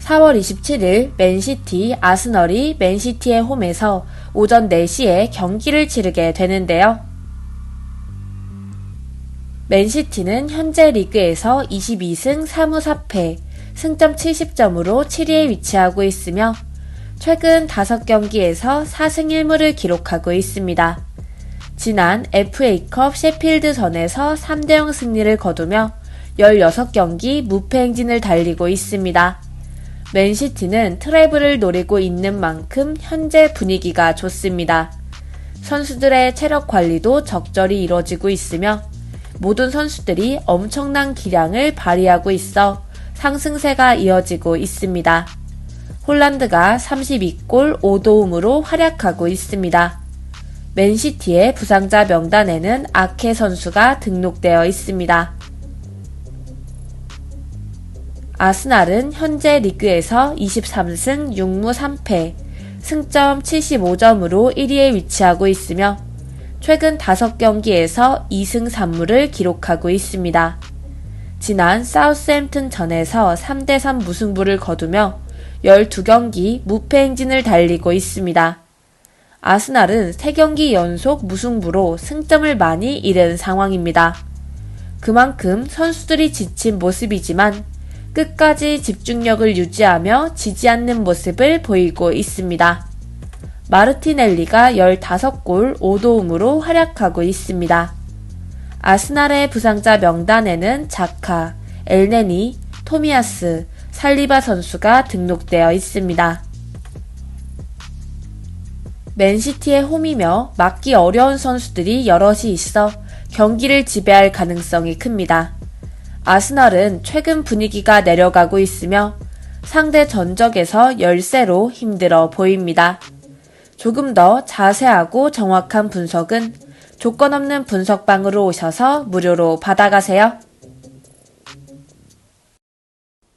(4월 27일) 맨시티 아스널이 맨시티의 홈에서 오전 4시에 경기를 치르게 되는데요. 맨시티는 현재 리그에서 22승 3무 4패, 승점 70점으로 7위에 위치하고 있으며 최근 5경기에서 4승 1무를 기록하고 있습니다. 지난 FA컵 셰필드전에서 3대0 승리를 거두며 16경기 무패 행진을 달리고 있습니다. 맨시티는 트래블을 노리고 있는 만큼 현재 분위기가 좋습니다. 선수들의 체력 관리도 적절히 이뤄지고 있으며 모든 선수들이 엄청난 기량을 발휘하고 있어 상승세가 이어지고 있습니다. 홀란드가 32골 5도움으로 활약하고 있습니다. 맨시티의 부상자 명단에는 아케 선수가 등록되어 있습니다. 아스날은 현재 리그에서 23승 6무 3패, 승점 75점으로 1위에 위치하고 있으며 최근 5경기에서 2승 3무를 기록하고 있습니다. 지난 사우스햄튼 전에서 3대3 무승부를 거두며 12경기 무패 행진을 달리고 있습니다. 아스날은 3경기 연속 무승부로 승점을 많이 잃은 상황입니다. 그만큼 선수들이 지친 모습이지만 끝까지 집중력을 유지하며 지지 않는 모습을 보이고 있습니다. 마르티넬리가 15골 5도움으로 활약하고 있습니다. 아스날의 부상자 명단에는 자카, 엘네니, 토미아스, 살리바 선수가 등록되어 있습니다. 맨시티의 홈이며 막기 어려운 선수들이 여럿이 있어 경기를 지배할 가능성이 큽니다. 아스널은 최근 분위기가 내려가고 있으며 상대 전적에서 열세로 힘들어 보입니다. 조금 더 자세하고 정확한 분석은 조건 없는 분석방으로 오셔서 무료로 받아가세요.